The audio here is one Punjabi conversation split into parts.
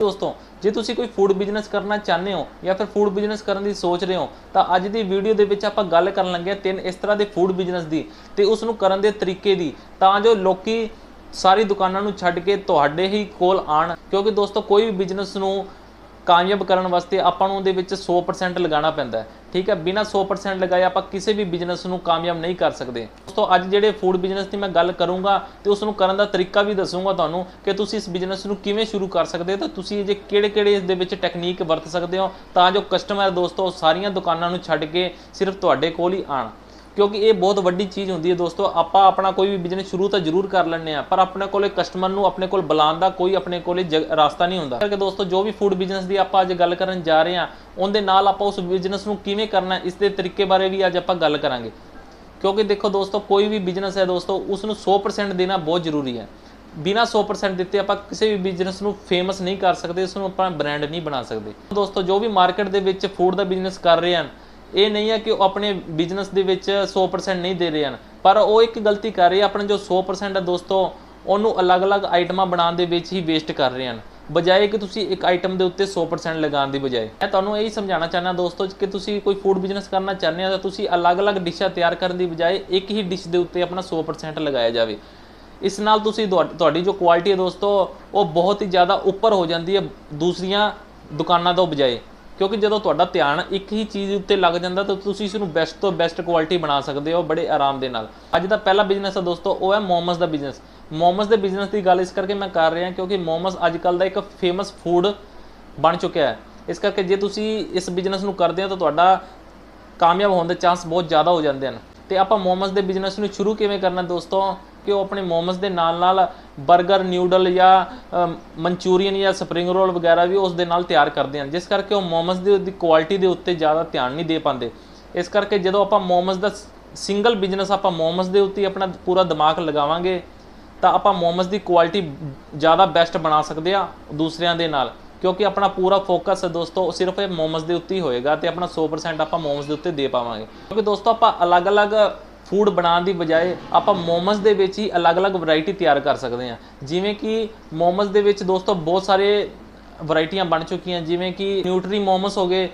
ਦੋਸਤੋ, ਜੇ ਤੁਸੀਂ ਕੋਈ ਫੂਡ ਬਿਜ਼ਨਸ ਕਰਨਾ ਚਾਹੁੰਦੇ ਹੋ ਜਾਂ ਫਿਰ ਫੂਡ ਬਿਜ਼ਨਸ ਕਰਨ ਦੀ ਸੋਚ ਰਹੇ ਹੋ, ਤਾਂ ਅੱਜ ਦੀ ਵੀਡੀਓ ਦੇ ਵਿੱਚ ਆਪਾਂ ਗੱਲ ਕਰਨ ਲੱਗੇ ਹਾਂ ਤਿੰਨ ਇਸ ਤਰ੍ਹਾਂ ਦੇ ਫੂਡ ਬਿਜ਼ਨਸ ਦੀ ਤੇ ਉਸ ਨੂੰ ਕਰਨ ਦੇ ਤਰੀਕੇ ਦੀ, ਤਾਂ ਜੋ ਲੋਕੀ ਸਾਰੀ ਦੁਕਾਨਾਂ ਨੂੰ ਛੱਡ ਕੇ ਤੁਹਾਡੇ ਹੀ ਕੋਲ ਆਣ ਕਿਉਂਕਿ ਦੋਸਤੋ, ਕੋਈ ਵੀ ਬਿਜ਼ਨਸ ਨੂੰ ਕਾਮਯਾਬ ਕਰਨ ਵਾਸਤੇ ਆਪਾਂ ਨੂੰ ਉਹਦੇ ਵਿੱਚ 100% ਲਗਾਉਣਾ ਪੈਂਦਾ ਹੈ। ਠੀਕ ਹੈ, ਬਿਨਾ 100% ਲਗਾਏ ਆਪਾਂ ਕਿਸੇ ਵੀ ਬਿਜ਼ਨਸ ਨੂੰ ਕਾਮਯਾਬ ਨਹੀਂ ਕਰ ਸਕਦੇ। ਦੋਸਤੋ, ਅੱਜ ਜਿਹੜੇ ਫੂਡ ਬਿਜ਼ਨਸ ਦੀ ਮੈਂ ਗੱਲ ਕਰੂੰਗਾ ਤੇ ਉਸ ਨੂੰ ਕਰਨ ਦਾ ਤਰੀਕਾ ਵੀ ਦੱਸੂੰਗਾ ਤੁਹਾਨੂੰ ਕਿ ਤੁਸੀਂ ਇਸ ਬਿਜ਼ਨਸ ਨੂੰ ਕਿਵੇਂ ਸ਼ੁਰੂ ਕਰ ਸਕਦੇ ਹੋ ਤਾਂ ਤੁਸੀਂ ਜੇ ਕਿਹੜੇ-ਕਿਹੜੇ ਇਸ ਦੇ ਵਿੱਚ ਟੈਕਨੀਕ ਵਰਤ ਸਕਦੇ ਹੋ ਤਾਂ ਜੋ ਕਸਟਮਰ ਦੋਸਤੋ ਉਹ ਸਾਰੀਆਂ ਦੁਕਾਨਾਂ ਨੂੰ ਛੱਡ ਕੇ ਸਿਰਫ ਤੁਹਾਡੇ ਕੋਲ ਹੀ ਆਣ। ਕਿਉਂਕਿ ਇਹ ਬਹੁਤ ਵੱਡੀ ਚੀਜ਼ ਹੁੰਦੀ ਹੈ ਦੋਸਤੋ, ਆਪਾਂ ਆਪਣਾ ਕੋਈ ਵੀ ਬਿਜ਼ਨਸ ਸ਼ੁਰੂ ਤਾਂ ਜ਼ਰੂਰ ਕਰ ਲੈਂਦੇ ਆ ਪਰ ਆਪਣੇ ਕੋਲੇ ਕਸਟਮਰ ਨੂੰ ਆਪਣੇ ਕੋਲ ਬੁਲਾਉਣ ਦਾ ਕੋਈ ਆਪਣੇ ਕੋਲੇ ਜ- ਰਾਸਤਾ ਨਹੀਂ ਹੁੰਦਾ। ਕਰਕੇ ਦੋਸਤੋ, ਜੋ ਵੀ ਫੂਡ ਬਿਜ਼ਨਸ ਦੀ ਆਪਾਂ ਅੱਜ ਗੱਲ ਕਰਨ ਜਾ ਰਹੇ ਹਾਂ, ਉਹਦੇ ਨਾਲ ਆਪਾਂ ਉਸ ਬਿਜ਼ਨਸ ਨੂੰ ਕਿਵੇਂ ਕਰਨਾ ਇਸ ਦੇ ਤਰੀਕੇ ਬਾਰੇ ਵੀ ਅੱਜ ਆਪਾਂ ਗੱਲ ਕਰਾਂਗੇ। ਕਿਉਂਕਿ ਦੇਖੋ ਦੋਸਤੋ, ਕੋਈ ਵੀ ਬਿਜ਼ਨਸ ਹੈ ਦੋਸਤੋ ਉਸ ਨੂੰ 100% ਦੇਣਾ ਬਹੁਤ ਜ਼ਰੂਰੀ ਹੈ। ਬਿਨਾ 100% ਦਿੱਤੇ ਆਪਾਂ ਕਿਸੇ ਵੀ ਬਿਜ਼ਨਸ ਨੂੰ ਫੇਮਸ ਨਹੀਂ ਕਰ ਸਕਦੇ ਉਸ ਨੂੰ ਆਪਾਂ ਬ੍ਰਾਂਡ ਨਹੀਂ ਬਣਾ ਸਕਦੇ। ਦੋਸਤੋ, ਜੋ ਵੀ ਮਾਰਕੀਟ ਦੇ ਵਿੱਚ ਫੂਡ ਦਾ ਬਿਜ਼ਨਸ ਕਰ ਰਹੇ ਹਨ ਇਹ ਨਹੀਂ ਹੈ ਕਿ ਉਹ ਆਪਣੇ ਬਿਜ਼ਨਸ ਦੇ ਵਿੱਚ 100% ਨਹੀਂ ਦੇ ਰਹੇ ਹਨ, ਪਰ ਉਹ ਇੱਕ ਗਲਤੀ ਕਰ ਰਹੇ ਆ, ਆਪਣੇ ਜੋ 100% ਹੈ ਦੋਸਤੋ, ਉਹਨੂੰ ਅਲੱਗ-ਅਲੱਗ ਆਈਟਮਾਂ ਬਣਾਉਣ ਦੇ ਵਿੱਚ ਹੀ ਵੇਸਟ ਕਰ ਰਹੇ ਹਨ। ਬਜਾਏ ਕਿ ਤੁਸੀਂ ਇੱਕ ਆਈਟਮ ਦੇ ਉੱਤੇ 100% ਲਗਾਉਣ ਦੀ ਬਜਾਏ। ਮੈਂ ਤੁਹਾਨੂੰ ਇਹੀ ਸਮਝਾਉਣਾ ਚਾਹੁੰਦਾ ਦੋਸਤੋ, ਕਿ ਤੁਸੀਂ ਕੋਈ ਫੂਡ ਬਿਜ਼ਨਸ ਕਰਨਾ ਚਾਹੁੰਦੇ ਹੋ ਤਾਂ ਤੁਸੀਂ ਅਲੱਗ-ਅਲੱਗ ਡਿਸ਼ਾਂ ਤਿਆਰ ਕਰਨ ਦੀ ਬਜਾਏ ਇੱਕ ਹੀ ਡਿਸ਼ ਦੇ ਉੱਤੇ ਆਪਣਾ 100% ਲਗਾਇਆ ਜਾਵੇ। ਇਸ ਨਾਲ ਤੁਸੀਂ ਤੁਹਾ- ਤੁਹਾਡੀ ਜੋ ਕੁਆਲਿਟੀ ਹੈ ਦੋਸਤੋ, ਉਹ ਬਹੁਤ ਹੀ ਜ਼ਿਆਦਾ ਉੱਪਰ ਹੋ ਜਾਂਦੀ ਹੈ ਦੂਸਰੀਆਂ ਦੁਕਾਨਾਂ ਤੋਂ ਬਜਾਏ। ਕਿਉਂਕਿ ਜਦੋਂ ਤੁਹਾਡਾ ਧਿਆਨ ਇੱਕ ਹੀ ਚੀਜ਼ ਉੱਤੇ ਲੱਗ ਜਾਂਦਾ ਤਾਂ ਤੁਸੀਂ ਇਸ ਨੂੰ ਬੈਸਟ ਤੋਂ ਬੈਸਟ ਕੁਆਲਿਟੀ ਬਣਾ ਸਕਦੇ ਹੋ ਬੜੇ ਆਰਾਮ ਦੇ ਨਾਲ। ਅੱਜ ਦਾ ਪਹਿਲਾ ਬਿਜ਼ਨਸ ਹੈ ਦੋਸਤੋ, ਉਹ ਹੈ ਮੋਮਸ ਦਾ ਬਿਜ਼ਨਸ ਮੋਮਸ ਦੇ ਬਿਜ਼ਨਸ ਦੀ ਗੱਲ ਇਸ ਕਰਕੇ ਮੈਂ ਕਰ ਰਿਹਾ ਕਿਉਂਕਿ ਮੋਮਸ ਅੱਜ ਕੱਲ ਦਾ ਇੱਕ ਫੇਮਸ ਫੂਡ ਬਣ ਚੁੱਕਿਆ ਹੈ। ਇਸ ਕਰਕੇ ਜੇ ਤੁਸੀਂ ਇਸ ਬਿਜ਼ਨਸ ਨੂੰ ਕਰਦੇ ਹੋ ਤਾਂ ਤੁਹਾਡਾ ਕਾਮਯਾਬ ਹੋਣ ਦੇ ਚਾਂਸ ਬਹੁਤ ਜ਼ਿਆਦਾ ਹੋ ਜਾਂਦੇ ਹਨ। ਤੇ ਆਪਾਂ ਮੋਮਸ ਦੇ ਬਿਜ਼ਨਸ ਨੂੰ ਸ਼ੁਰੂ ਕਿਵੇਂ ਕਰਨਾ ਦੋਸਤੋ? ਕਿ ਉਹ ਆਪਣੇ ਮੋਮਸ ਦੇ ਨਾਲ ਨਾਲ 버ਗਰ ਨਿਊਡਲ ਜਾਂ ਮਨਚੂਰੀਅਨ ਜਾਂ ਸਪਰਿੰਗ ਰੋਲ ਵਗੈਰਾ ਵੀ ਉਸ ਦੇ ਨਾਲ ਤਿਆਰ ਕਰਦੇ ਹਨ। ਜਿਸ ਕਰਕੇ ਉਹ ਮੋਮਸ ਦੀ ਦੀ ਕੁਆਲਿਟੀ ਦੇ ਉੱਤੇ ਜ਼ਿਆਦਾ ਧਿਆਨ ਨਹੀਂ ਦੇ ਪਾਉਂਦੇ। ਇਸ ਕਰਕੇ ਜਦੋਂ ਆਪਾਂ ਮੋਮਸ ਦਾ ਸਿੰਗਲ ਬਿਜ਼ਨਸ ਆਪਾਂ ਮੋਮਸ ਦੇ ਉੱਤੇ ਆਪਣਾ ਪੂਰਾ ਦਿਮਾਗ ਲਗਾਵਾਂਗੇ, ਤਾਂ ਆਪਾਂ ਮੋਮਸ ਦੀ ਕੁਆਲਿਟੀ ਜ਼ਿਆਦਾ ਬੈਸਟ ਬਣਾ ਸਕਦੇ ਆ ਦੂਸਰਿਆਂ ਦੇ ਨਾਲ। ਕਿਉਂਕਿ ਆਪਣਾ ਪੂਰਾ ਫੋਕਸ ਦੋਸਤੋ ਉਹ ਸਿਰਫ ਇਹ ਮੋਮਸ ਦੇ ਉੱਤੇ ਹੀ ਹੋਏਗਾ ਤੇ ਆਪਣਾ 100% ਆਪਾਂ ਮੋਮਸ ਦੇ ਉੱਤੇ ਦੇ ਪਾਵਾਂਗੇ। ਕਿਉਂਕਿ ਦੋਸਤੋ ਆਪਾਂ ਅਲੱਗ-ਅਲੱਗ ਫੂਡ ਬਣਾਉਣ ਦੀ ਬਜਾਏ ਆਪਾਂ ਮੋਮਸ ਦੇ ਵਿੱਚ ਹੀ ਅਲੱਗ-ਅਲੱਗ ਵੈਰਾਈਟੀ ਤਿਆਰ ਕਰ ਸਕਦੇ ਹਾਂ। ਜਿਵੇਂ ਕਿ ਮੋਮਸ ਦੇ ਵਿੱਚ ਦੋਸਤੋ ਬਹੁਤ ਸਾਰੇ ਵੈਰਾਈਟੀਆਂ ਬਣ ਚੁੱਕੀਆਂ, ਜਿਵੇਂ ਕਿ ਨਿਊਟਰੀ ਮੋਮਸ ਹੋ ਗਏ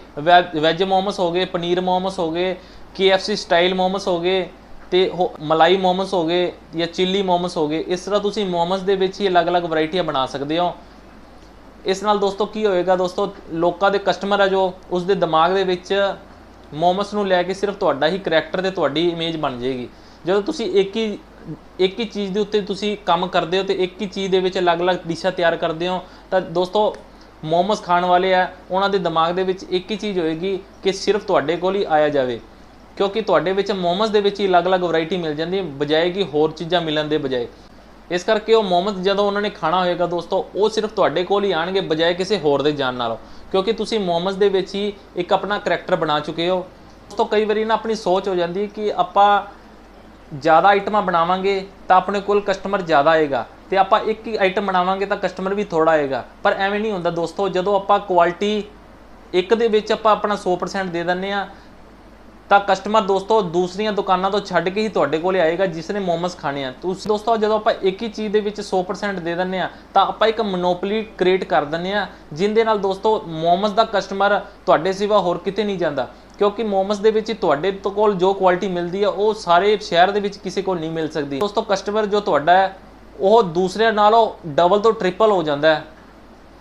ਵੈਜ ਮੋਮਸ ਹੋ ਗਏ, ਪਨੀਰ ਮੋਮਸ ਹੋ ਗਏ KFC ਸਟਾਈਲ ਮੋਮਸ ਹੋ ਗਏ ਤੇ ਹੋ- ਮਲਾਈ ਮੋਮਸ ਹੋ ਗਏ ਜਾਂ ਚਿੱਲੀ ਮੋਮਸ ਹੋ ਗਏ। ਇਸ ਤਰ੍ਹਾਂ ਤੁਸੀਂ ਮੋਮਸ ਦੇ ਵਿੱਚ ਹੀ ਅਲੱਗ-ਅਲੱਗ ਵੈਰਾਈਟੀਆਂ ਬਣਾ ਸਕਦੇ ਹੋ। ਇਸ ਨਾਲ ਦੋਸਤੋ ਕੀ ਹੋਏਗਾ ਦੋਸਤੋ, ਲੋਕਾਂ ਦੇ ਕਸਟਮਰ ਆ ਜੋ ਉਸ ਦੇ ਦਿਮਾਗ ਦੇ ਵਿੱਚ ਮੋਮਸ ਨੂੰ ਲੈ ਕੇ ਸਿਰਫ ਤੁਹਾਡਾ ਹੀ ਕਰੈਕਟਰ ਤੇ ਤੁਹਾਡੀ ਇਮੇਜ ਬਣ ਜਾਏਗੀ। ਜਦੋਂ ਤੁਸੀਂ ਇੱਕ ਹੀ ਇੱਕ ਹੀ ਚੀਜ਼ ਦੇ ਉੱਤੇ ਤੁਸੀਂ ਕੰਮ ਕਰਦੇ ਹੋ ਤੇ ਇੱਕ ਹੀ ਚੀਜ਼ ਦੇ ਵਿੱਚ ਅਲੱਗ-ਅਲੱਗ ਡਿਸ਼ਾਂ ਤਿਆਰ ਕਰਦੇ ਹੋ, ਤਾਂ ਦੋਸਤੋ, ਮੋਮਸ ਖਾਣ ਵਾਲੇ ਆ, ਉਹਨਾਂ ਦੇ ਦਿਮਾਗ ਦੇ ਵਿੱਚ ਇੱਕ ਹੀ ਚੀਜ਼ ਹੋਏਗੀ ਕਿ ਸਿਰਫ ਤੁਹਾਡੇ ਕੋਲ ਹੀ ਆਇਆ ਜਾਵੇ। ਕਿਉਂਕਿ ਤੁਹਾਡੇ ਵਿੱਚ ਮੋਮਸ ਦੇ ਵਿੱਚ ਹੀ ਅਲੱਗ-ਅਲੱਗ ਵੈਰਾਈਟੀ ਮਿਲ ਜਾਂਦੀ ਹੈ ਬਜਾਏ ਕਿ ਹੋਰ ਚੀਜ਼ਾਂ ਮਿਲਣ ਦੇ ਬਜਾਏ। ਇਸ ਕਰਕੇ ਉਹ ਮੋਮਸ ਜਦੋਂ ਉਹਨਾਂ ਨੇ ਖਾਣਾ ਹੋਏਗਾ ਦੋਸਤੋ, ਉਹ ਸਿਰਫ ਤੁਹਾਡੇ ਕੋਲ ਹੀ ਆਣਗੇ, ਬਜਾਏ ਕਿਸੇ ਹੋਰ ਦੇ ਜਾਣ ਨਾਲੋਂ। ਕਿਉਂਕਿ ਤੁਸੀਂ ਮੋਮਸ ਦੇ ਵਿੱਚ ਹੀ ਇੱਕ ਆਪਣਾ ਕਰੈਕਟਰ ਬਣਾ ਚੁੱਕੇ ਹੋ। ਉਸ ਤੋਂ ਕਈ ਵਾਰੀ ਨਾ ਆਪਣੀ ਸੋਚ ਹੋ ਜਾਂਦੀ ਕਿ ਆਪਾਂ ਜ਼ਿਆਦਾ ਆਈਟਮਾਂ ਬਣਾਵਾਂਗੇ ਤਾਂ ਆਪਣੇ ਕੋਲ ਕਸਟਮਰ ਜ਼ਿਆਦਾ ਆਏਗਾ ਤੇ ਆਪਾਂ ਇੱਕ ਹੀ ਆਈਟਮ ਬਣਾਵਾਂਗੇ ਤਾਂ ਕਸਟਮਰ ਵੀ ਥੋੜਾ ਆਏਗਾ। ਪਰ ਐਵੇਂ ਨਹੀਂ ਹੁੰਦਾ ਦੋਸਤੋ, ਜਦੋਂ ਆਪਾਂ ਕੁਆਲਿਟੀ ਇੱਕ ਦੇ ਵਿੱਚ ਆਪਾਂ ਆਪਣਾ 100% ਦੇ ਦਿੰਨੇ ਆ ਤਾਂ ਕਸਟਮਰ ਦੋਸਤੋ ਦੂਸਰੀਆਂ ਦੁਕਾਨਾਂ ਤੋਂ ਛੱਡ ਕੇ ਹੀ ਤੁਹਾਡੇ ਕੋਲੇ ਆਏਗਾ ਜਿਸ ਨੇ ਮੋਮਸ ਖਾਣੇ ਆ। ਤੁਸੀਂ ਦੋਸਤੋ, ਜਦੋਂ ਆਪਾਂ ਇੱਕ ਹੀ ਚੀਜ਼ ਦੇ ਵਿੱਚ 100% ਦੇ ਦਿੰਨੇ ਆ, ਤਾਂ ਆਪਾਂ ਇੱਕ ਮੋਨੋਪੋਲੀ ਕ੍ਰੀਏਟ ਕਰ ਦਿੰਨੇ ਆ, ਜਿੰਦੇ ਨਾਲ ਦੋਸਤੋ ਮੋਮਸ ਦਾ ਕਸਟਮਰ ਤੁਹਾਡੇ ਸਿਵਾ ਹੋਰ ਕਿਤੇ ਨਹੀਂ ਜਾਂਦਾ। ਕਿਉਂਕਿ ਮੋਮਸ ਦੇ ਵਿੱਚ ਤੁਹਾਡੇ ਤੋਂ ਕੋਲ ਜੋ ਕੁਆਲਿਟੀ ਮਿਲਦੀ ਆ, ਉਹ ਸਾਰੇ ਸ਼ਹਿਰ ਦੇ ਵਿੱਚ ਕਿਸੇ ਕੋਲ ਨਹੀਂ ਮਿਲ ਸਕਦੀ। ਦੋਸਤੋ ਕਸਟਮਰ ਜੋ ਤੁਹਾਡਾ ਹੈ, ਉਹ ਦੂਸਰਿਆਂ ਨਾਲੋਂ ਡਬਲ ਤੋਂ ਟ੍ਰਿਪਲ ਹੋ ਜਾਂਦਾ ਹੈ।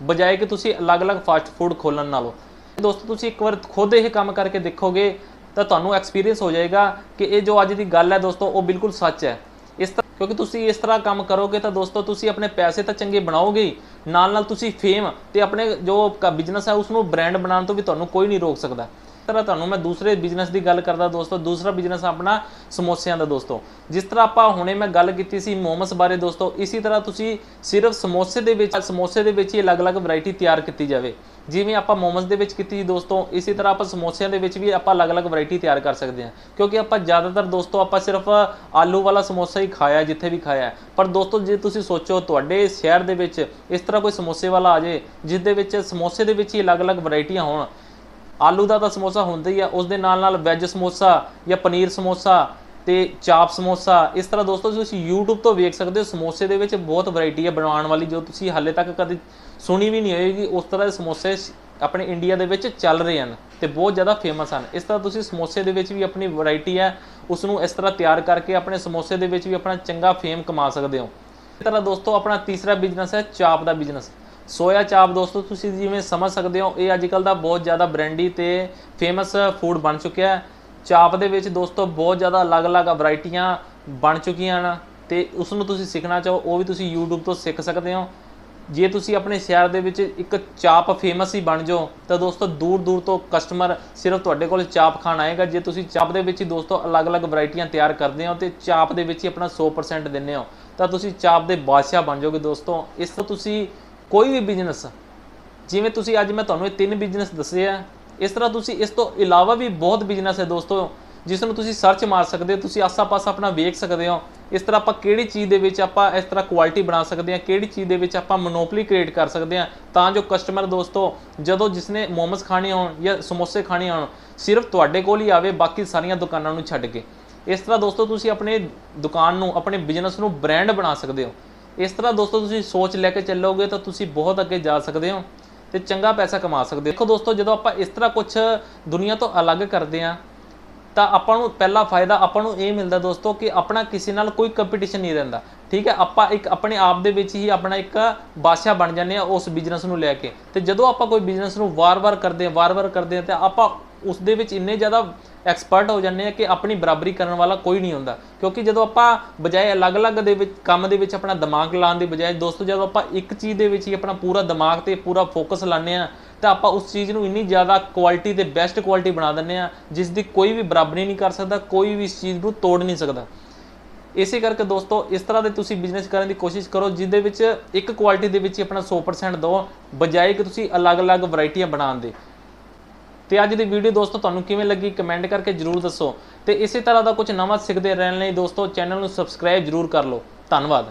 ਬਜਾਏ ਕਿ ਤੁਸੀਂ ਅਲੱਗ-ਅਲੱਗ ਫਾਸਟ ਫੂਡ ਖੋਲਣ ਨਾਲੋਂ। ਦੋਸਤੋ, ਤੁਸੀਂ ਇੱਕ ਵਾਰ ਖੁਦ ਇਹ ਕੰਮ ਕਰਕੇ ਦੇਖੋਗੇ ਤਾਂ ਤੁਹਾਨੂੰ ਐਕਸਪੀਰੀਅੰਸ ਹੋ ਜਾਏਗਾ ਕਿ ਇਹ ਜੋ ਅੱਜ ਦੀ ਗੱਲ ਹੈ ਦੋਸਤੋ, ਉਹ ਬਿਲਕੁਲ ਸੱਚ ਹੈ। ਇਸ ਤਰ੍ਹਾਂ ਕਿਉਂਕਿ ਤੁਸੀਂ ਇਸ ਤਰ੍ਹਾਂ ਕੰਮ ਕਰੋਗੇ ਤਾਂ ਦੋਸਤੋ, ਤੁਸੀਂ ਆਪਣੇ ਪੈਸੇ ਤਾਂ ਚੰਗੇ ਬਣਾਓਗੇ ਹੀ। ਨਾਲ ਨਾਲ ਤੁਸੀਂ ਫੇਮ ਤੇ ਆਪਣੇ ਜੋ ਬਿਜ਼ਨਸ ਹੈ ਉਸ ਨੂੰ ਬ੍ਰਾਂਡ ਬਣਾਉਣ ਤੋਂ ਵੀ ਤੁਹਾਨੂੰ ਕੋਈ ਨਹੀਂ ਰੋਕ ਸਕਦਾ। ਤਰ੍ਹਾਂ ਤੁਹਾਨੂੰ ਮੈਂ ਦੂਸਰੇ ਬਿਜ਼ਨਸ ਦੀ ਗੱਲ ਕਰਦਾ ਦੋਸਤੋ, ਦੂਸਰਾ ਬਿਜ਼ਨਸ ਆਪਣਾ ਸਮੋਸਿਆਂ ਦਾ ਦੋਸਤੋ। ਜਿਸ ਤਰ੍ਹਾਂ ਆਪਾਂ ਹੁਣੇ ਮੈਂ ਗੱਲ ਕੀਤੀ ਸੀ ਮੋਮਸ ਬਾਰੇ ਦੋਸਤੋ, ਇਸੇ ਤਰ੍ਹਾਂ ਤੁਸੀਂ ਸਿਰਫ ਸਮੋਸੇ ਦੇ ਵਿੱਚ, ਸਮੋਸੇ ਦੇ ਵਿੱਚ ਹੀ ਅਲੱਗ-ਅਲੱਗ ਵੈਰਾਈਟੀ ਤਿਆਰ ਕੀਤੀ ਜਾਵੇ। ਜਿਵੇਂ ਆਪਾਂ ਮੋਮਸ ਦੇ ਵਿੱਚ ਕੀਤੀ ਸੀ ਦੋਸਤੋ, ਇਸੇ ਤਰ੍ਹਾਂ ਆਪਾਂ ਸਮੋਸਿਆਂ ਦੇ ਵਿੱਚ ਵੀ ਆਪਾਂ ਅਲੱਗ-ਅਲੱਗ ਵੈਰਾਈਟੀ ਤਿਆਰ ਕਰ ਸਕਦੇ ਹਾਂ। ਕਿਉਂਕਿ ਆਪਾਂ ਜ਼ਿਆਦਾਤਰ ਦੋਸਤੋ ਆਪਾਂ ਸਿਰਫ ਆਲੂ ਵਾਲਾ ਸਮੋਸਾ ਹੀ ਖਾਇਆ, ਜਿੱਥੇ ਵੀ ਖਾਇਆ। ਪਰ ਦੋਸਤੋ, ਜੇ ਤੁਸੀਂ ਸੋਚੋ ਤੁਹਾਡੇ ਸ਼ਹਿਰ ਦੇ ਵਿੱਚ ਇਸ ਤਰ੍ਹਾਂ ਕੋਈ ਸਮੋਸੇ ਵਾਲਾ ਆ ਜੇ ਜਿਸ ਦੇ ਵਿੱਚ ਸਮੋਸੇ ਦੇ ਵਿੱਚ ਹੀ ਅਲੱਗ-ਅਲੱਗ ਵੈਰਾਈਟੀਆਂ ਹੋਣ ਆਲੂ ਦਾ ਤਾਂ ਸਮੋਸਾ ਹੁੰਦਾ ਹੀ ਆ, ਉਸ ਦੇ ਨਾਲ ਨਾਲ ਵੈਜ ਸਮੋਸਾ ਜਾਂ ਪਨੀਰ ਸਮੋਸਾ ਤੇ ਚਾਪ ਸਮੋਸਾ। ਇਸ ਤਰ੍ਹਾਂ ਦੋਸਤੋ ਤੁਸੀਂ YouTube ਤੋਂ ਵੇਖ ਸਕਦੇ ਹੋ, ਸਮੋਸੇ ਦੇ ਵਿੱਚ ਬਹੁਤ ਵੈਰਾਈਟੀ ਹੈ ਬਣਾਉਣ ਵਾਲੀ, ਜੋ ਤੁਸੀਂ ਹਾਲੇ ਤੱਕ ਕਦੇ ਸੁਣੀ ਵੀ ਨਹੀਂ ਹੋਏਗੀ, ਉਸ ਤਰ੍ਹਾਂ ਦੇ ਸਮੋਸੇ ਆਪਣੇ ਇੰਡੀਆ ਦੇ ਵਿੱਚ ਚੱਲ ਰਹੇ ਹਨ ਤੇ ਬਹੁਤ ਜ਼ਿਆਦਾ ਫੇਮਸ ਹਨ। ਇਸ ਤਰ੍ਹਾਂ ਤੁਸੀਂ ਸਮੋਸੇ ਦੇ ਵਿੱਚ ਵੀ ਆਪਣੀ ਵੈਰਾਈਟੀ ਹੈ ਉਸ ਨੂੰ ਇਸ ਤਰ੍ਹਾਂ ਤਿਆਰ ਕਰਕੇ ਆਪਣੇ ਸਮੋਸੇ ਦੇ ਵਿੱਚ ਵੀ ਆਪਣਾ ਚੰਗਾ ਫੇਮ ਕਮਾ ਸਕਦੇ ਹੋ। ਇਸ ਤਰ੍ਹਾਂ ਦੋਸਤੋ, ਆਪਣਾ ਤੀਸਰਾ ਬਿਜ਼ਨਸ ਹੈ, ਚਾਪ ਦਾ ਬਿਜ਼ਨਸ ਸੋਇਆ ਚਾਪ ਦੋਸਤੋ, ਤੁਸੀਂ ਜਿਵੇਂ ਸਮਝ ਸਕਦੇ ਹੋ, ਇਹ ਅੱਜ ਕੱਲ ਦਾ ਬਹੁਤ ਜ਼ਿਆਦਾ ਬ੍ਰਾਂਡੀ ਤੇ ਫੇਮਸ ਫੂਡ ਬਣ ਚੁੱਕਿਆ ਹੈ। ਚਾਪ ਦੇ ਵਿੱਚ ਦੋਸਤੋ, ਬਹੁਤ ਜ਼ਿਆਦਾ ਅਲੱਗ-ਅਲੱਗ ਵੈਰਾਈਟੀਆਂ ਬਣ ਚੁੱਕੀਆਂ ਹਨ ਤੇ ਉਸ ਨੂੰ ਤੁਸੀਂ ਸਿੱਖਣਾ ਚਾਹੋ, ਉਹ ਵੀ ਤੁਸੀਂ YouTube ਤੋਂ ਸਿੱਖ ਸਕਦੇ ਹੋ। ਜੇ ਤੁਸੀਂ ਆਪਣੇ ਸ਼ਹਿਰ ਦੇ ਵਿੱਚ ਇੱਕ ਚਾਪ ਫੇਮਸ ਹੀ ਬਣ ਜਾਓ, ਤਾਂ ਦੋਸਤੋ ਦੂਰ ਦੂਰ ਤੋਂ ਕਸਟਮਰ ਸਿਰਫ ਤੁਹਾਡੇ ਕੋਲ ਚਾਪ ਖਾਣ ਆਏਗਾ। ਜੇ ਤੁਸੀਂ ਚਾਪ ਦੇ ਵਿੱਚ ਹੀ ਦੋਸਤੋ, ਅਲੱਗ-ਅਲੱਗ ਵੈਰਾਈਟੀਆਂ ਤਿਆਰ ਕਰਦੇ ਹੋ ਤੇ ਚਾਪ ਦੇ ਵਿੱਚ ਹੀ ਆਪਣਾ 100% ਦਿੰਦੇ ਹੋ, ਤਾਂ ਤੁਸੀਂ ਚਾਪ ਦੇ ਬਾਦਸ਼ਾਹ ਬਣ ਜਾਓਗੇ ਦੋਸਤੋ। ਇਸ ਤੋਂ ਤੁਸੀਂ ਕੋਈ ਵੀ ਬਿਜ਼ਨਸ ਜਿਵੇਂ ਤੁਸੀਂ ਅੱਜ ਮੈਂ ਤੁਹਾਨੂੰ ਇਹ ਤਿੰਨ ਬਿਜ਼ਨਸ ਦੱਸੇ ਆ, ਇਸ ਤਰ੍ਹਾਂ ਤੁਸੀਂ ਇਸ ਤੋਂ ਇਲਾਵਾ ਵੀ ਬਹੁਤ ਬਿਜ਼ਨਸ ਹੈ ਦੋਸਤੋ ਜਿਸ ਨੂੰ ਤੁਸੀਂ ਸਰਚ ਮਾਰ ਸਕਦੇ ਹੋ, ਤੁਸੀਂ ਆਸਾ ਪਾਸ ਆਪਣਾ ਵੇਖ ਸਕਦੇ ਹੋ। ਇਸ ਤਰ੍ਹਾਂ ਆਪਾਂ ਕਿਹੜੀ ਚੀਜ਼ ਦੇ ਵਿੱਚ ਆਪਾਂ ਇਸ ਤਰ੍ਹਾਂ ਕੁਆਲਿਟੀ ਬਣਾ ਸਕਦੇ ਹਾਂ, ਕਿਹੜੀ ਚੀਜ਼ ਦੇ ਵਿੱਚ ਆਪਾਂ ਮੋਨੋਪੋਲੀ ਕ੍ਰੀਏਟ ਕਰ ਸਕਦੇ ਹਾਂ। ਤਾਂ ਜੋ ਕਸਟਮਰ ਦੋਸਤੋ, ਜਦੋਂ ਜਿਸਨੇ ਮੋਮਸ ਖਾਣੇ ਹੋਣ ਜਾਂ ਸਮੋਸੇ ਖਾਣੇ ਹੋਣ, ਸਿਰਫ ਤੁਹਾਡੇ ਕੋਲ ਹੀ ਆਵੇ, ਬਾਕੀ ਸਾਰੀਆਂ ਦੁਕਾਨਾਂ ਨੂੰ ਛੱਡ ਕੇ। ਇਸ ਤਰ੍ਹਾਂ ਦੋਸਤੋ, ਤੁਸੀਂ ਆਪਣੇ ਦੁਕਾਨ ਨੂੰ, ਆਪਣੇ ਬਿਜ਼ਨਸ ਨੂੰ ਬ੍ਰਾਂਡ ਬਣਾ ਸਕਦੇ ਹੋ। ਇਸ ਤਰ੍ਹਾਂ ਦੋਸਤੋ ਤੁਸੀਂ ਸੋਚ ਲੈ ਕੇ ਚੱਲੋਗੇ ਤਾਂ ਤੁਸੀਂ ਬਹੁਤ ਅੱਗੇ ਜਾ ਸਕਦੇ ਹੋ ਤੇ ਚੰਗਾ ਪੈਸਾ ਕਮਾ ਸਕਦੇ ਹੋ। ਦੇਖੋ ਦੋਸਤੋ, ਜਦੋਂ ਆਪਾਂ ਇਸ ਤਰ੍ਹਾਂ ਕੁਝ ਦੁਨੀਆ ਤੋਂ ਅਲੱਗ ਕਰਦੇ ਆ ਤਾਂ ਆਪਾਂ ਨੂੰ ਪਹਿਲਾ ਫਾਇਦਾ ਆਪਾਂ ਨੂੰ ਇਹ ਮਿਲਦਾ ਦੋਸਤੋ ਕਿ ਆਪਣਾ ਕਿਸੇ ਨਾਲ ਕੋਈ ਕੰਪੀਟੀਸ਼ਨ ਨਹੀਂ ਰਹਿੰਦਾ। ਠੀਕ ਹੈ, ਆਪਾਂ ਇੱਕ ਆਪਣੇ ਆਪ ਦੇ ਵਿੱਚ ਹੀ ਆਪਣਾ ਇੱਕ ਬਾਦਸ਼ਾਹ ਬਣ ਜਾਂਦੇ ਆ ਉਸ ਬਿਜ਼ਨਸ ਨੂੰ ਲੈ ਕੇ। ਤੇ ਜਦੋਂ ਆਪਾਂ ਕੋਈ ਬਿਜ਼ਨਸ ਨੂੰ ਵਾਰ-ਵਾਰ ਕਰਦੇ ਆ ਵਾਰ-ਵਾਰ ਕਰਦੇ ਆ ਤੇ ਆਪਾਂ ਉਸ ਦੇ ਵਿੱਚ ਇੰਨੇ ਜ਼ਿਆਦਾ ਐਕਸਪਰਟ ਹੋ ਜਾਂਦੇ ਆ ਕਿ ਆਪਣੀ ਬਰਾਬਰੀ ਕਰਨ ਵਾਲਾ ਕੋਈ ਨਹੀਂ ਹੁੰਦਾ। ਕਿਉਂਕਿ ਜਦੋਂ ਆਪਾਂ ਬਜਾਏ ਅਲੱਗ-ਅਲੱਗ ਦੇ ਵਿੱਚ, ਕੰਮ ਦੇ ਵਿੱਚ ਆਪਣਾ ਦਿਮਾਗ ਲਾਉਣ ਦੀ ਬਜਾਏ, ਦੋਸਤੋ, ਜਦੋਂ ਆਪਾਂ ਇੱਕ ਚੀਜ਼ ਦੇ ਵਿੱਚ ਹੀ ਆਪਣਾ ਪੂਰਾ ਦਿਮਾਗ ਤੇ ਪੂਰਾ ਫੋਕਸ ਲਾਉਂਦੇ ਆ, ਤਾਂ ਆਪਾਂ ਉਸ ਚੀਜ਼ ਨੂੰ ਇੰਨੀ ਜ਼ਿਆਦਾ ਕੁਆਲਿਟੀ ਤੇ ਬੈਸਟ ਕੁਆਲਿਟੀ ਬਣਾ ਦਿੰਦੇ ਆ, ਜਿਸ ਦੀ ਕੋਈ ਵੀ ਬਰਾਬਰੀ ਨਹੀਂ ਕਰ ਸਕਦਾ, ਕੋਈ ਵੀ ਇਸ ਚੀਜ਼ ਨੂੰ ਤੋੜ ਨਹੀਂ ਸਕਦਾ। ਇਸੇ ਕਰਕੇ ਦੋਸਤੋ, ਇਸ ਤਰ੍ਹਾਂ ਦੇ ਤੁਸੀਂ ਬਿਜ਼ਨਸ ਕਰਨ ਦੀ ਕੋਸ਼ਿਸ਼ ਕਰੋ, ਜਿਹਦੇ ਵਿੱਚ ਇੱਕ ਕੁਆਲਿਟੀ ਦੇ ਵਿੱਚ ਹੀ ਆਪਣਾ 100% ਦਿਓ, ਬਜਾਏ ਕਿ ਤੁਸੀਂ ਅਲੱਗ-ਅਲੱਗ ਵੈਰਾਈਟੀਆਂ ਬਣਾਉਣ ਦੇ। ਤੇ ਅੱਜ ਦੀ ਵੀਡੀਓ ਦੋਸਤੋ ਤੁਹਾਨੂੰ ਕਿਵੇਂ ਲੱਗੀ ਕਮੈਂਟ ਕਰਕੇ ਜਰੂਰ ਦੱਸੋ ਤੇ ਇਸੇ ਤਰ੍ਹਾਂ ਦਾ ਕੁਝ ਨਵਾਂ ਸਿੱਖਦੇ ਰਹਿਣ ਲਈ ਦੋਸਤੋ ਚੈਨਲ ਨੂੰ ਸਬਸਕ੍ਰਾਈਬ ਜਰੂਰ ਕਰ ਲਓ। ਧੰਨਵਾਦ।